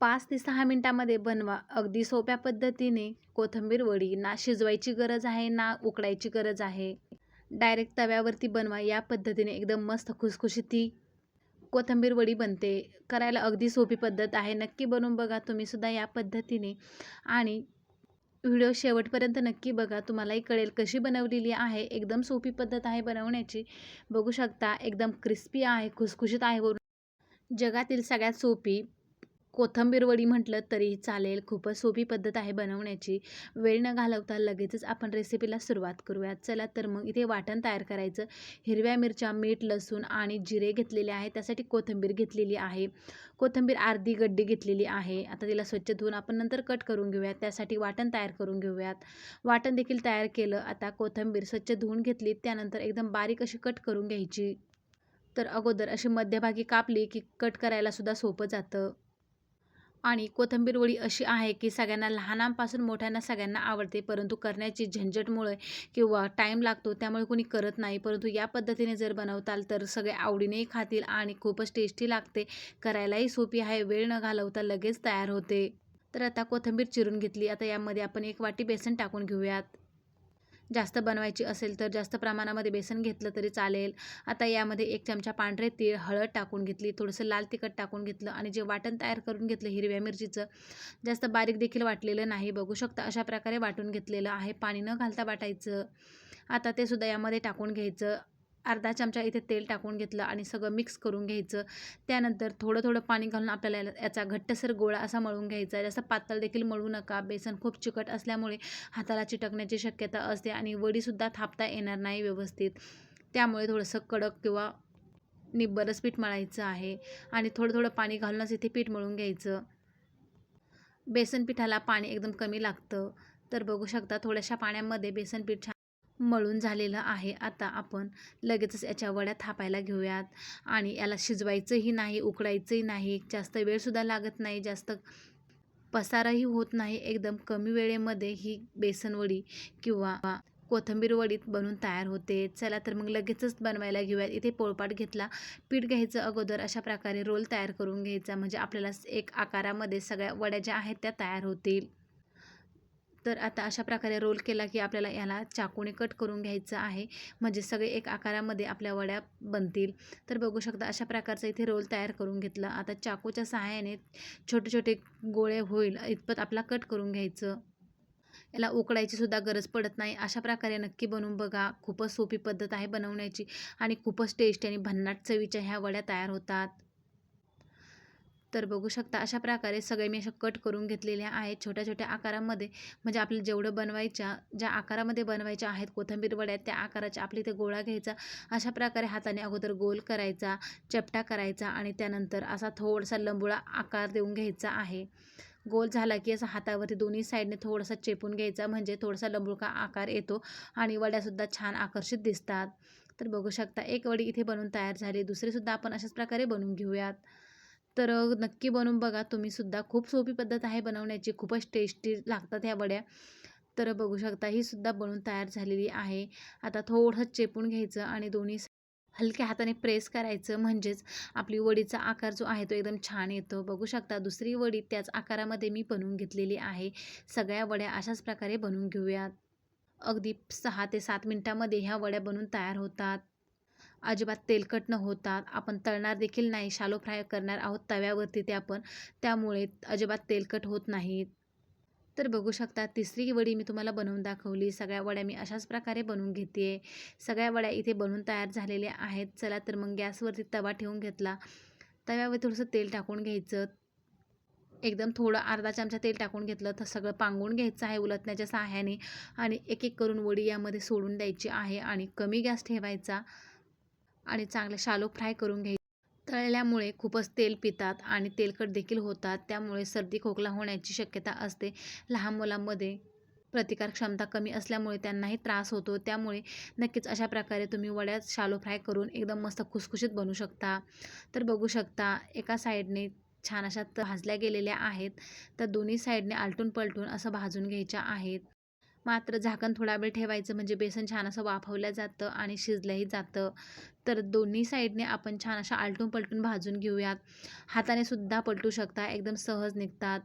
पाच ते सहा मिनटामध्ये बनवा. अगदी सोप्या पद्धतीने कोथिंबीर वडी ना शिजवायची गरज आहे ना उकडायची गरज आहे. डायरेक्ट तव्यावरती बनवा. या पद्धतीने एकदम मस्त खुसखुशीती कोथिंबीर वडी बनते. करायला अगदी सोपी पद्धत आहे. नक्की बनवून बघा. तुम्हीसुद्धा या पद्धतीने. आणि व्हिडिओ शेवटपर्यंत नक्की बघा. तुम्हालाही कळेल कशी बनवलेली आहे. एकदम सोपी पद्धत आहे बनवण्याची. बघू शकता एकदम क्रिस्पी आहे खुसखुशीत आहे. वरून जगातील सगळ्यात सोपी कोथिंबीर वडी म्हटलं तरी चालेल. खूपच सोपी पद्धत आहे बनवण्याची. वेळ न घालवता लगेचच आपण रेसिपीला सुरुवात करूयात. चला तर मग इथे वाटण तयार करायचं. हिरव्या मिरच्या मीठ लसूण आणि जिरे घेतलेले आहे त्यासाठी कोथिंबीर घेतलेली आहे. कोथिंबीर अर्धी गड्डी घेतलेली आहे. आता तिला स्वच्छ धुवून आपण नंतर कट करून घेऊयात. त्यासाठी वाटण तयार करून घेऊयात. वाटण देखील तयार केलं. आता कोथिंबीर स्वच्छ धुवून घेतली. त्यानंतर एकदम बारीक अशी कट करून घ्यायची. तर अगोदर अशी मध्यभागी कापली की कट करायला सुद्धा सोपं जातं. आणि कोथिंबीर वडी अशी आहे की सगळ्यांना लहानांपासून मोठ्यांना सगळ्यांना आवडते परंतु करण्याची झंझटमुळे किंवा टाईम लागतो त्यामुळे कोणी करत नाही. परंतु या पद्धतीने जर बनवताल तर सगळे आवडीनेही खातील आणि खूपच टेस्टी लागते. करायलाही सोपी आहे वेळ न घालवता लगेच तयार होते. तर आता कोथिंबीर चिरून घेतली. आता यामध्ये आपण एक वाटी बेसन टाकून घेऊयात. जास्त बनवायची असेल तर जास्त प्रमाणामध्ये बेसन घेतलं तरी चालेल. आता यामध्ये एक चमचा पांढरे तीळ हळद टाकून घेतली थोडंसं लाल तिखट टाकून घेतलं आणि जे वाटण तयार करून घेतलं हिरव्या मिरचीचं जास्त बारीक देखील वाटलेलं नाही. बघू शकता अशा प्रकारे वाटून घेतलेलं आहे. पाणी न घालता वाटायचं. आता ते सुद्धा यामध्ये टाकून घ्यायचं. अर्धा चमचा इथे तेल टाकून घेतलं आणि सगळं मिक्स करून घ्यायचं. त्यानंतर थोडं थोडं पाणी घालून आपल्याला याचा घट्टसर गोळा असा मळून घ्यायचा जास्त पातळ देखील मळू नका. बेसन खूप चिकट असल्यामुळे हाताला चिटकण्याची शक्यता असते आणि वडीसुद्धा थापता येणार नाही व्यवस्थित. त्यामुळे थोडंसं कडक किंवा निब्बरच पीठ मळायचं आहे आणि थोडं थोडं पाणी घालूनच इथे पीठ मळून घ्यायचं. बेसन पिठाला पाणी एकदम कमी लागतं. तर बघू शकता थोड्याशा पाण्यामध्ये बेसन पीठ मळून झालेलं आहे. आता आपण लगेचच याच्या वड्या थापायला घेऊयात. आणि याला शिजवायचंही नाही उकडायचंही नाही. जास्त वेळसुद्धा लागत नाही. जास्त पसाराही होत नाही. एकदम कमी वेळेमध्ये ही बेसनवडी किंवा कोथिंबीर वडीत बनून तयार होते. चला तर मग लगेचच बनवायला घेऊयात. इथे पोळपाट घेतला. पीठ घ्यायचं अगोदर अशा प्रकारे रोल तयार करून घ्यायचा. म्हणजे आपल्याला एक आकारामध्ये सगळ्या वड्या ज्या आहेत त्या तयार होतील. तर आता अशा प्रकारे रोल केला की आपल्याला याला चाकूने कट करून घ्यायचं आहे. म्हणजे सगळे एक आकारामध्ये आपल्या वड्या बनतील. तर बघू शकता अशा प्रकारचं इथे रोल तयार करून घेतला. आता चाकूच्या सहाय्याने छोटे छोटे गोळे होईल इतपत आपला कट करून घ्यायचं. याला उकडायची सुद्धा गरज पडत नाही. अशा प्रकारे नक्की बनवून बघा. खूपच सोपी पद्धत आहे बनवण्याची. आणि खूपच टेस्टी आणि भन्नाट चवीच्या ह्या वड्या तयार होतात. तर बघू शकता अशा प्रकारे सगळे मी अशा कट करून घेतलेल्या आहेत छोट्या छोट्या आकारामध्ये. म्हणजे आपल्याला जेवढं बनवायच्या ज्या आकारामध्ये बनवायच्या आहेत कोथिंबीर वड्या त्या आकाराच्या आपली ते गोळा घ्यायचा. अशा प्रकारे हाताने अगोदर गोल करायचा चपटा करायचा आणि त्यानंतर असा थोडासा लंबुळा आकार देऊन घ्यायचा आहे. गोल झाला की असं हातावरती दोन्ही साईडने थोडासा चेपून घ्यायचा म्हणजे थोडासा लंबुळका आकार येतो आणि वड्यासुद्धा छान आकर्षित दिसतात. तर बघू शकता एक वडी इथे बनवून तयार झाली दुसरीसुद्धा आपण अशाच प्रकारे बनवून घेऊयात. तर नक्की बनवून बघा. तुम्हीसुद्धा खूप सोपी पद्धत आहे बनवण्याची. खूपच टेस्टी लागतात ह्या वड्या. तर बघू शकता ही सुद्धा बनवून तयार झालेली आहे. आता थोडं चेपून घ्यायचं आणि दोन्ही हलक्या हाताने प्रेस करायचं. म्हणजेच आपली वडीचा आकार जो आहे तो एकदम छान येतो. बघू शकता दुसरी वडी त्याच आकारामध्ये मी बनवून घेतलेली आहे. सगळ्या वड्या अशाच प्रकारे बनवून घेऊयात अगदी सहा ते सात मिनटामध्ये ह्या वड्या बनवून तयार होतात. अजिबात तेलकट न होता आपण तळणार देखील नाही शालो फ्राय करणार आहोत तव्यावरती ते आपण. त्यामुळे अजिबात तेलकट होत नाहीत तर बघू शकता तिसरी वडी मी तुम्हाला बनवून दाखवली. सगळ्या वड्या मी अशाच प्रकारे बनवून घेते. सगळ्या वड्या इथे बनवून तयार झालेल्या आहेत. चला तर मग गॅसवरती तवा ठेवून घेतला. तव्यावर थोडंसं तेल टाकून घ्यायचं. एकदम थोडं अर्धा चमचा तेल टाकून घेतलं तर सगळं पांगून घ्यायचं आहे उलटण्याच्या सहाय्याने. आणि एक एक करून वडी यामध्ये सोडून द्यायची आहे. आणि कमी गॅस ठेवायचा. आणि चांगले शालो फ्राय करून घ्यायचे. तळल्यामुळे खूपच तेल पितात आणि तेलकट देखील होतात. त्यामुळे सर्दी खोकला होण्याची शक्यता असते. लहान मुलांमध्ये प्रतिकार क्षमता कमी असल्यामुळे त्यांनाही त्रास होतो. त्यामुळे नक्कीच अशा प्रकारे तुम्ही वड्यात शालो फ्राय करून एकदम मस्त खुसखुशीत बनवू शकता. तर बघू शकता एका साईडने छान अशा भाजल्या गेलेल्या आहेत. तर दोन्ही साईडने आलटून पलटून असं भाजून घ्यायच्या आहेत. मात्र झाकण थोडा वेळ ठेवायचं म्हणजे बेसन छान असं वाफवलं जातं आणि शिजलंही जातं. तर दोन्ही साईडने आपण छान अशा आलटून पलटून भाजून घेऊयात. हाताने सुद्धा पलटू शकता एकदम सहज निघतात.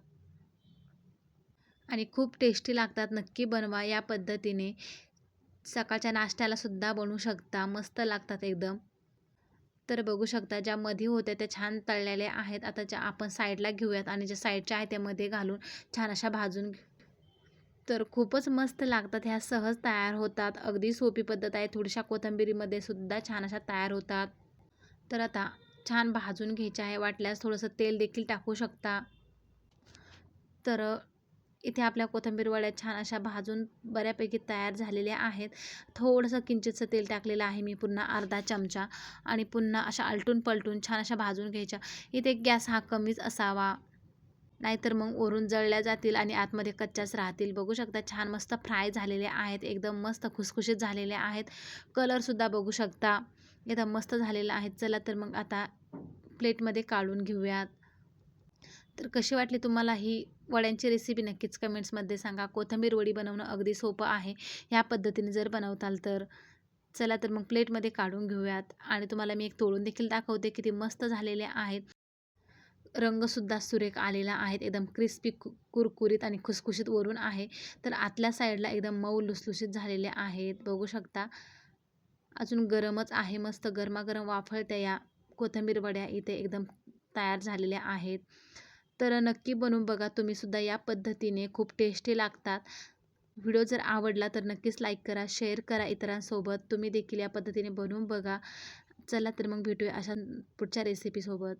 आणि खूप टेस्टी लागतात नक्की बनवा या पद्धतीने. सकाळच्या नाश्त्याला सुद्धा बनवू शकता मस्त लागतात एकदम. तर बघू शकता ज्या मध्ये होत्या त्या छान तळलेल्या आहेत. आता ज्या आपण साईडला घेऊयात आणि ज्या साईडच्या आहेत त्यामध्ये घालून छान अशा भाजून घेऊ तर खूपच मस्त लागतात. ह्या सहज तयार होतात. अगदी सोपी पद्धत आहे. थोड्याशा कोथिंबिरीमध्ये सुद्धा छान अशा तयार होतात. तर आता छान भाजून घ्यायचे आहे. वाटल्यास थोडंसं तेल देखील टाकू शकता. तर इथे आपल्या कोथंबीर वड्या छान अशा भाजून बऱ्यापैकी तयार झालेल्या आहेत. थोडंसं किंचितचं तेल टाकलेलं आहे मी. पुन्हा अर्धा चमचा आणि पुन्हा अशा आलटून पलटून छान अशा भाजून घ्यायच्या. इथे गॅस हा कमीच असावा. नाहीतर मग वरून जळल्या जातील आणि आतमध्ये कच्च्याच राहतील. बघू शकता छान मस्त फ्राय झालेले आहेत. एकदम मस्त खुसखुशीत झालेले आहेत. कलरसुद्धा बघू शकता. एकदम मस्त झालेलं आहे. चला तर मग आता प्लेटमध्ये काढून घेऊयात. तर कशी वाटली तुम्हाला ही वड्यांची रेसिपी नक्कीच कमेंट्समध्ये सांगा. कोथिंबीर वडी बनवणं अगदी सोपं आहे. ह्या पद्धतीने जर बनवताल तर. चला तर मग प्लेटमध्ये काढून घेऊयात. आणि तुम्हाला मी एक तोडून देखील दाखवते किती मस्त झालेले आहेत. रंगसुद्धा सुरेख आलेला आहेत. एकदम क्रिस्पी कु कुरकुरीत आणि खुसखुशीत वरून आहे. तर आतल्या साईडला एकदम मऊ लुसलुशीत झालेले आहेत. बघू शकता. अजून गरमच आहे. मस्त गरमागरम वाफळत्या या कोथिंबीर वड्या इथे एकदम तयार झालेल्या आहेत. तर नक्की बनवून बघा. तुम्हीसुद्धा या पद्धतीने खूप टेस्टी लागतात. व्हिडिओ जर आवडला तर नक्कीच लाईक करा शेअर करा इतरांसोबत. तुम्ही देखील या पद्धतीने बनवून बघा. चला तर मग भेटूया अशा पुढच्या रेसिपीसोबत